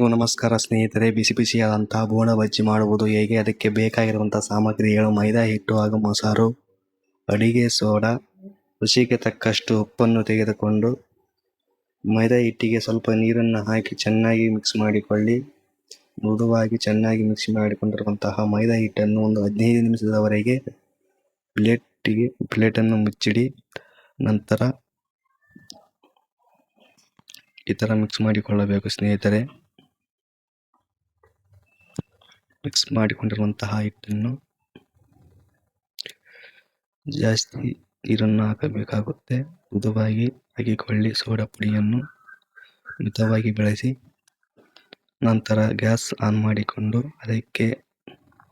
ನಮಸ್ಕಾರ ಸ್ನೇಹಿತರೆ ಬಿಸಿ ಬಿಸಿಯಾದಂತಹ ಬೋಣ ಬಜ್ಜಿ ಮಾಡುವುದು ಹೇಗೆ? ಅದಕ್ಕೆ ಬೇಕಾಗಿರುವಂಥ ಸಾಮಗ್ರಿಗಳು ಮೈದಾ ಹಿಟ್ಟು ಹಾಗೂ ಮೊಸರು, ಅಡಿಗೆ ಸೋಡಾ, ರುಚಿಗೆ ತಕ್ಕಷ್ಟು ಉಪ್ಪನ್ನು ತೆಗೆದುಕೊಂಡು ಮೈದಾ ಹಿಟ್ಟಿಗೆ ಸ್ವಲ್ಪ ನೀರನ್ನು ಹಾಕಿ ಚೆನ್ನಾಗಿ ಮಿಕ್ಸ್ ಮಾಡಿಕೊಳ್ಳಿ. ಮೃದುವಾಗಿ ಚೆನ್ನಾಗಿ ಮಿಕ್ಸ್ ಮಾಡಿಕೊಂಡಿರುವಂತಹ ಮೈದಾ ಹಿಟ್ಟನ್ನು ಒಂದು ಹದಿನೈದು ನಿಮಿಷದವರೆಗೆ ಪ್ಲೇಟಿಗೆ, ಪ್ಲೇಟನ್ನು ಮುಚ್ಚಿಡಿ. ನಂತರ ಈ ಥರ ಮಿಕ್ಸ್ ಮಾಡಿಕೊಳ್ಳಬೇಕು ಸ್ನೇಹಿತರೆ. ಮಿಕ್ಸ್ ಮಾಡಿಕೊಂಡಿರುವಂತಹ ಹಿಟ್ಟನ್ನು ಜಾಸ್ತಿ ನೀರನ್ನು ಹಾಕಬೇಕಾಗುತ್ತೆ. ಮೃದುವಾಗಿ ಹಾಕಿಕೊಳ್ಳಿ ಸೋಡಾ ಪುಡಿಯನ್ನು ಮಿತವಾಗಿ ಬೆಳೆಸಿ. ನಂತರ ಗ್ಯಾಸ್ ಆನ್ ಮಾಡಿಕೊಂಡು ಅದಕ್ಕೆ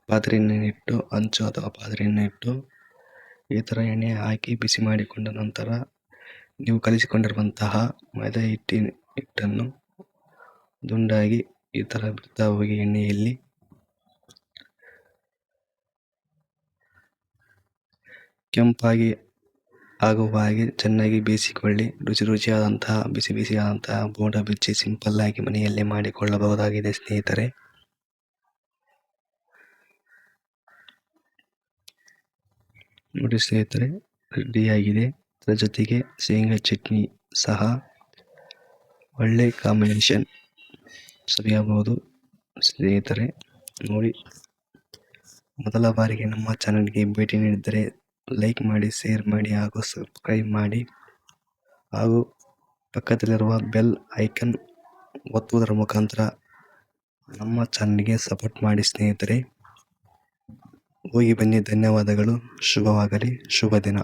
ಪಾತ್ರೆಯನ್ನಿಟ್ಟು ಹಂಚು ಅಥವಾ ಪಾತ್ರೆಯನ್ನು ಇಟ್ಟು ಈ ಥರ ಎಣ್ಣೆ ಹಾಕಿ ಬಿಸಿ ಮಾಡಿಕೊಂಡ ನಂತರ ನೀವು ಕಲಿಸಿಕೊಂಡಿರುವಂತಹ ಮೈದಾ ಹಿಟ್ಟಿನ ಹಿಟ್ಟನ್ನು ದುಂಡಾಗಿ ಈ ಥರ ಬಿಡ್ತಾ ಹೋಗಿ ಎಣ್ಣೆಯಲ್ಲಿ ಕೆಂಪಾಗಿ ಆಗುವ ಹಾಗೆ ಚೆನ್ನಾಗಿ ಬೇಯಿಸಿಕೊಳ್ಳಿ. ರುಚಿ ರುಚಿಯಾದಂತಹ, ಬಿಸಿ ಬಿಸಿಯಾದಂತಹ ಬೋಂಡ ಬಿಚ್ಚಿ ಸಿಂಪಲ್ ಆಗಿ ಮನೆಯಲ್ಲೇ ಮಾಡಿಕೊಳ್ಳಬಹುದಾಗಿದೆ ಸ್ನೇಹಿತರೆ. ನೋಡಿ ಸ್ನೇಹಿತರೆ, ರೆಡಿಯಾಗಿದೆ. ಅದರ ಜೊತೆಗೆ ಶೇಂಗಾ ಚಟ್ನಿ ಸಹ ಒಳ್ಳೆ ಕಾಂಬಿನೇಷನ್ ಸವಿಯಬಹುದು ಸ್ನೇಹಿತರೆ. ನೋಡಿ, ಮೊದಲ ಬಾರಿಗೆ ನಮ್ಮ ಚಾನಲ್ಗೆ ಭೇಟಿ ನೀಡಿದರೆ ಲೈಕ್ ಮಾಡಿ ಶೇರ್ ಮಾಡಿ ಹಾಗೂ ಸಬ್ಸ್ಕ್ರೈಬ್ ಮಾಡಿ ಹಾಗೂ ಪಕ್ಕದಲ್ಲಿರುವ ಬೆಲ್ ಐಕನ್ ಒತ್ತುವುದರ ಮುಖಾಂತರ ನಮ್ಮ ಚಾನಲ್ಗೆ ಸಪೋರ್ಟ್ ಮಾಡಿ ಸ್ನೇಹಿತರೆ. ಹೋಗಿ ಬನ್ನಿ, ಧನ್ಯವಾದಗಳು. ಶುಭವಾಗಲಿ. ಶುಭ ದಿನ